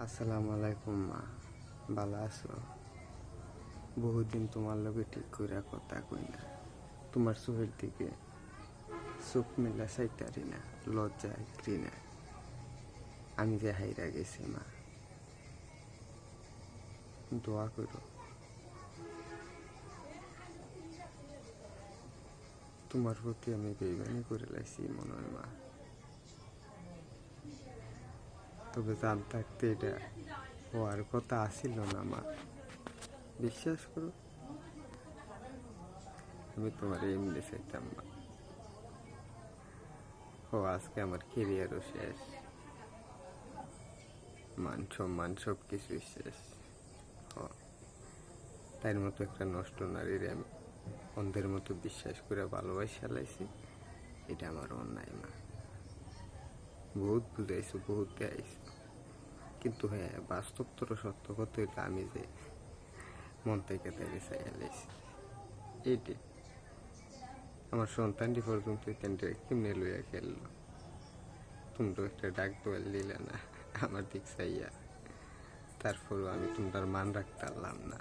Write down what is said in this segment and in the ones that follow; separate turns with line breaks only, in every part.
আসসালামু আলাইকুম, মা। ভালো আছো? বহুদিন তোমার লগে ঠিক করে কথা কই না। তোমার চোখের দিকে চোখ মেলা চাইতারি না, লজ্জা ঘৃণা আমি যে হাইরা গেছি, মা। দোয়া করো। তোমার প্রতি আমি বেইমানি করে লাইছি হয় মা। তবে জান থাকতে এটা হওয়ার কথা আসিল না, মা। বিশ্বাস করো? আমি তোমার এমনি চাইতাম না ও, আজকে আমার কেরিয়ারও শেষ। মান সম্মান সব কিছুই শেষ তার মতো একটা নষ্ট নারীর আমি অন্ধের মতো বিশ্বাস করে ভালোবাসি চালাইছি এটা আমার অন্যায়, মা। বহুত বুঝাইছো বহুত দেয়াইছো কিন্তু হ্যাঁ বাস্তব তোর সত্য কথা হইল আমি যে মন থেকে তাইলে চাই হেলাইছি এইটি আমার সন্তানটি পর্যন্ত কেন্দ্রে কেমনে লইয়া খেললো তোমরা একটা ডাক দোয়াল দিলে না, আমার দিক চাইয়া তারপরও আমি তোমার মান রাখতে পারলাম না।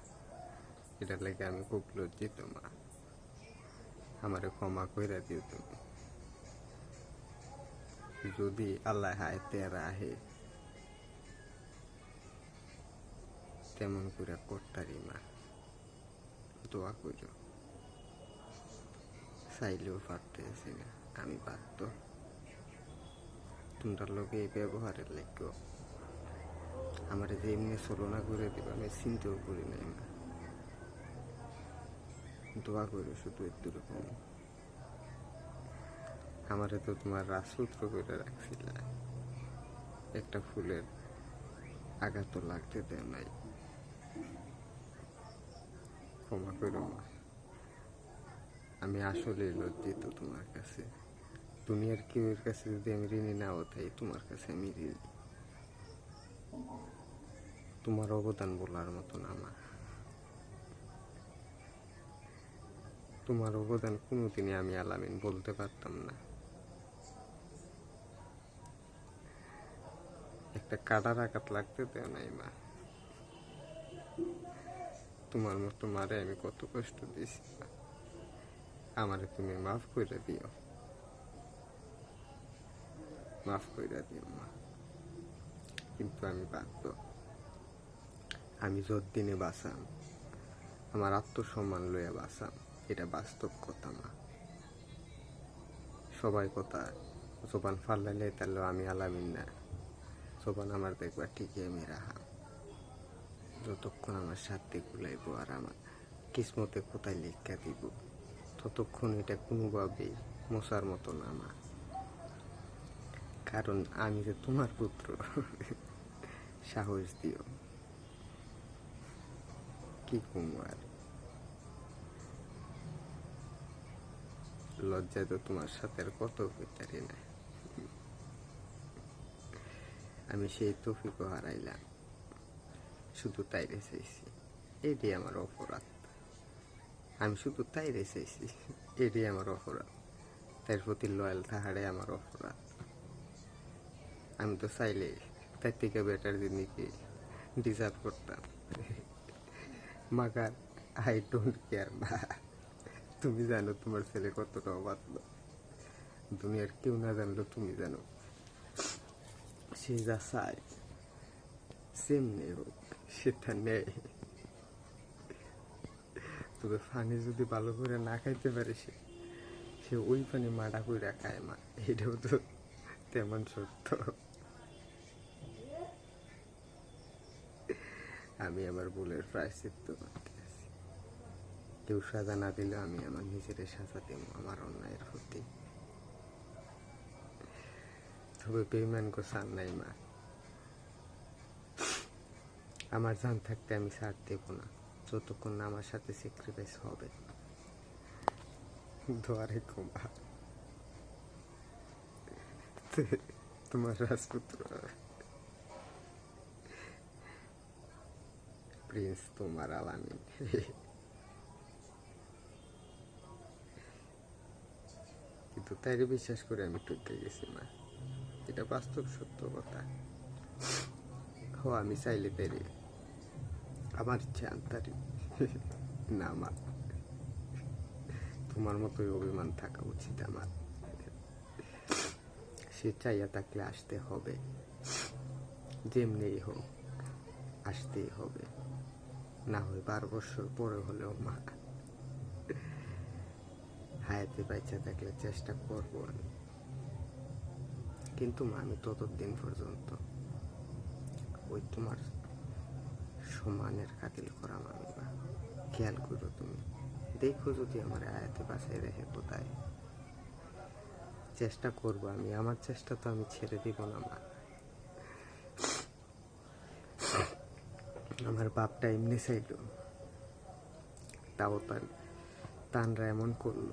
এটা লেগে আমি খুব লজ্জিত, মা। আমারে ক্ষমা কইরা দিও তুমি। যদি আল্লাহ হাইতে রাহে তেমন করে করতারি মা। দোয়া কইর। চাইলেও পারতেছি না। আমি বাধ্য। তোমরা লোকে এই ব্যবহারের লেগ আমার যে এমনি চলনা করে দিবা, আমি চিন্তাও করি নাই মা। দোয়া করো শুধু রকম আমারে তো তোমার রাজপুত্র করে রাখছিল একটা ফুলের আঘাত লাগতে দেয় নাই। ক্ষমা করো মা। আমি আসলে লজ্জিত তোমার কাছে। দুনিয়ার কেউর কাছে যদি আমি ঋণী না হতাই তোমার কাছে আমি ঋণী। তোমার অবদান বলার মতো না মা। তোমার অবদান কোনোদিনই আমি আলামিন বলতে পারতাম না। একটা কাটার আঘাত লাগতে দেয় নাই মা। তোমার মতো মারে আমি কত কষ্ট দিয়েছি। আমারে তুমি মাফ করে দিও। মাফ করে দিও মা। কিন্তু আমি বাধ্য। আমি যতদিনে বাঁচাম, আমার আত্মসম্মান লইয়া বাঁচাম, এটা বাস্তব কথা মা। সবাই কথা, জোবান ফাল্লাইলে তাহলে আমি আলামিন না। জোবান আমার দেখবা ঠিকই আমি রাহাম। যতক্ষণ আমার সাথে গুলাইব আর আমার কিসমতে কোথায় লিখা দিব, ততক্ষণ এটা কোনোভাবেই মশার মতো না মা। কারণ আমি যে তোমার পুত্র, সাহস দিও। কি কুমার লজ্জায় তো তোমার সাথে আর কত হইতারি না আমি সেই তফিকও হারাইলাম। শুধু তাই রেসেছি এটাই আমার অপরাধ। আমি শুধু তাই রেসেছি এটাই আমার অপরাধ। তার প্রতি লয়াল থাকাটাই আমার অপরাধ। আমি তো চাইলে তার থেকে বেটার জিনিসকে ডিজার্ভ করতাম। মাগার আই ডোন্ট কেয়ার মা। তুমি জানো তোমার ছেলে কতটা অবাধ্য। দুনিয়ার কেউ না জানলেও তুমি জানো। সে যা চায় সেমনি হোক। সেটা তবে পানি যদি ভালো করে না খাইতে পারে সে সে ওই পানি মাডা করে খায় মা। এটাও তো তেমন সত্য। আমি আমার ভুলের প্রায়শ্চিত্ত করতে কেউ সাজা না দিলে আমি আমার নিজের সাজা দেব, আমার অন্যায়ের প্রতি তবে বেইমান গোসান নাই মা। আমার জান থাকতে আমি ছাড় দেব না। যতক্ষণ না আমার সাথে স্যাক্রিফাইস হবে। দোয়ারে কুমা তোমার রাজপুত্র। প্রিন্স, তোমার আলামিন কিন্তু তাইরে বিশ্বাস করে আমি টুকে গেছি, মা। এটা বাস্তব সত্য কথা। হো আমি চাইলে তাইরে আমার ইচ্ছে আনতারি। না, মা। তোমার মতোই অভিমান থাকা উচিত আমার। সে চাইয়া থাকলে আসতে হবে। যেমনি হোক, আসতেই হবে। না হয় বারো বছর পরে হলেও, মা। হায়াতে বাইচা থাকলে চেষ্টা করব আমি। কিন্তু মা, আমি ততদিন পর্যন্ত ওই তোমার সমানের কাতিল করা আমি বা খেয়াল করো তুমি। দেখো যদি আমার আয়াতে বাসায় রেখে কোথায়। চেষ্টা করব আমি। আমার চেষ্টা তো আমি ছেড়ে দিব না, মা। আমার বাপটা এমনি চাইল। তাও তার তানরা এমন করল।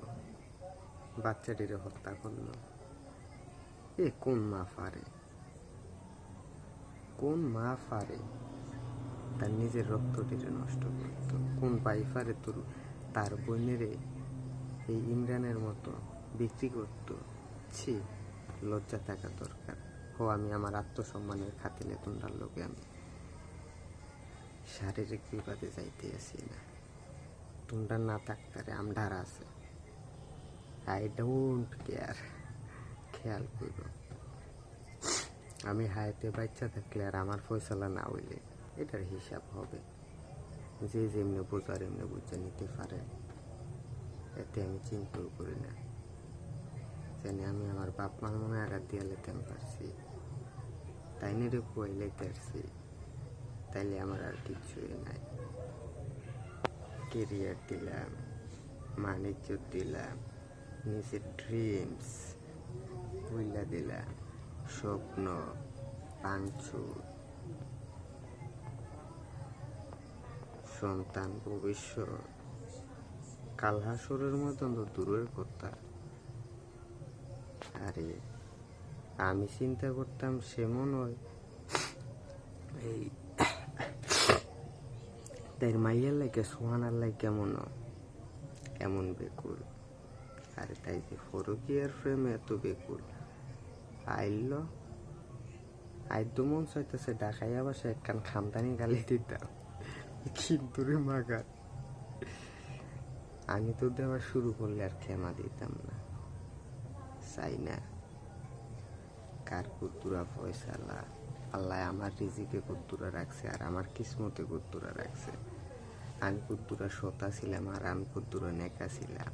বাচ্চাটিরে হত্যা করল। এ কোন মা পারে কোন মা পারে তার নিজের রক্তটিরে নষ্ট করত। কোন ভাই পারে তোর, তার বোনেরে এই ইমরানের মতো বিক্রি করত? ছি, লজ্জা থাকা দরকার। হো, আমি আমার আত্মসম্মানের খাতিলে তোমরা লোকে আমি শারীরিক বিবাদে যাইতে আসি না। তোমরা না থাকতারে আমডার আছে। আই ডোন্ট কেয়ার খেয়াল করো। আমি হাইতে বাচ্চা থাকলে আর আমার ফয়সলা না হইলে এটার হিসাব হবে। যে যেমনি বোঝার এমনি বুঝে নিতে পারে। এতে আমি চিন্তাও করি না। জানি আমি আমার বাপ মার মনে আঘাত দিয়ে লেতাম পারছি। তাই নিরে পয়লে পারছি তাইলে আমার আর কিছুই নাই। কেরিয়ার দিলাম মানিজ্য দিলাম, নিজের ড্রিমস বুইলা দিলাম। স্বপ্ন পাঞ্চুর সন্তান ভবিষ্যৎ। কালহাসরের মতন তো দূরের কথা। আরে, আমি চিন্তা করতাম সেমন হয় এই তাই মাইয়ার লাগে সোহানার লাগে কেমন কেমন বেকুল। আরে তাই যে ফরকিয়ার ফ্রেমে এত বেকুল। আইল আইদ্য মন চাইতেছে ডাকাইয়া বাসা একখান খামদানি গালি দিতাম। কিন্তু রে মাগা আমি তো দেওয়া শুরু করলে আর ক্ষমা দিতাম না। চাই না। কার কুতুরা ফয়সালা আল্লাহ। আমার রিজিকে কুত্তুরা রাখছে আর আমার কিসমতে কুতুরা রাখছে। আমি কুত্তুরা সতা ছিলাম আর আমি কুত্তুরা নেকা ছিলাম।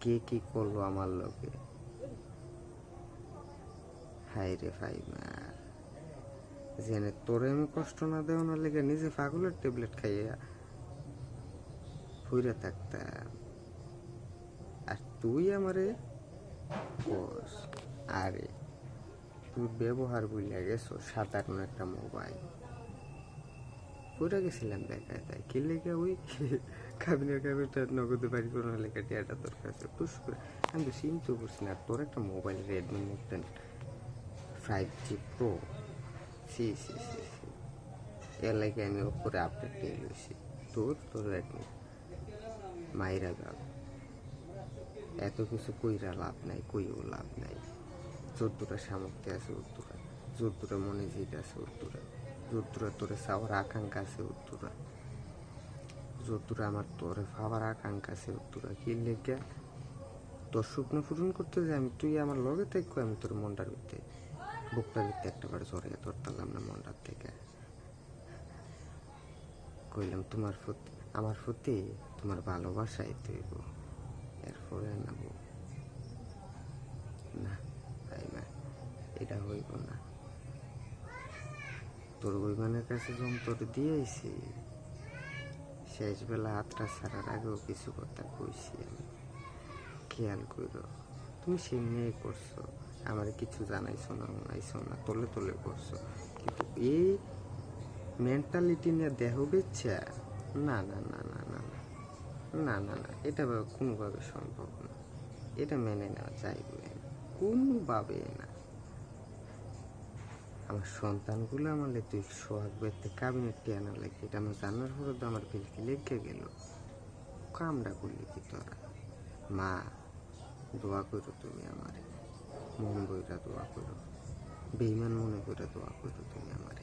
কে কি করল আমার লোকে হাই রে ফাইমা। জেনে তোরে আমি কষ্ট না দেওয়া না লেগে নিজে পাগলের ট্যাবলেট খাইয়া ফুইরা থাকতাম। আর তুই আমারে বস আরে তুই ব্যবহার বুঝলে গেছো সাধারণ একটা মোবাইল। পুরা গেছিলাম দেখা যায় কি লেগে ওই কাবিনের কাবিনটা নগদে বাড়ি কোনো লেখা টিয়াটা তোর কাছে। টুস করে আমি তো চিন্তা করছি না, তোর একটা mobile Redmi Note ten five G Pro C C C C এর লাগে আমি ওপরে আপডেট দিয়ে লইছি তোর তোর রেডমি মাইরা যাও এত কিছু কইরা লাভ নাই কইও লাভ নাই চোদ্দটা সামর্থ্য আছে উত্তরা চোদ্দটা মনে জিত আছে উত্তরা যদ্দুরা তোরে চাওয়ার আকাঙ্ক্ষা আছে উত্তরা যদ্দুরা আমার তোরে পাওয়ার আকাঙ্ক্ষা আছে উত্তরা কি লেগে তোর স্বপ্ন পূরণ করতে যে আমি তুই আমার লগে থাকব আমি তোর মনটার ভিতরে বুকটার ভিতরে একটা বার জড়িয়ে ধরতাম না মনটার থেকে কইলাম, তোমার প্রতি, আমার প্রতি তোমার ভালোবাসাই তৈব। এরপরে নেব না, তাই না, এটা হইব না। তোর বইমানের কাছে যখন তোর দিয়েছি। শেষ বেলা হাতটা ছাড়ার আগেও কিছু কথা কইছি আমি। খেয়াল করো তুমি সেমনিই করছ। আমার কিছু জানাইছো না জানাইছো না, তলে তলে করছ। কিন্তু এই মেন্টালিটি নিয়ে দেহ বেচ্ছা না না না না না না না না না, এটা কোনোভাবে সম্ভব না। এটা মেনে নেওয়া যাইবে কোনোভাবে না। আমার সন্তানগুলো আমার তুই সোহাগ বেতে কাবিনেট টিয়ানা লাগে, এটা আমার জানার পরে তো আমার ফিলকি লেগে গেল। কামড়া করলি কি তোরা? মা, দোয়া করো তুমি আমার। মন বইরা দোয়া করো। বেইমান মনে করে দোয়া করো তুমি আমার।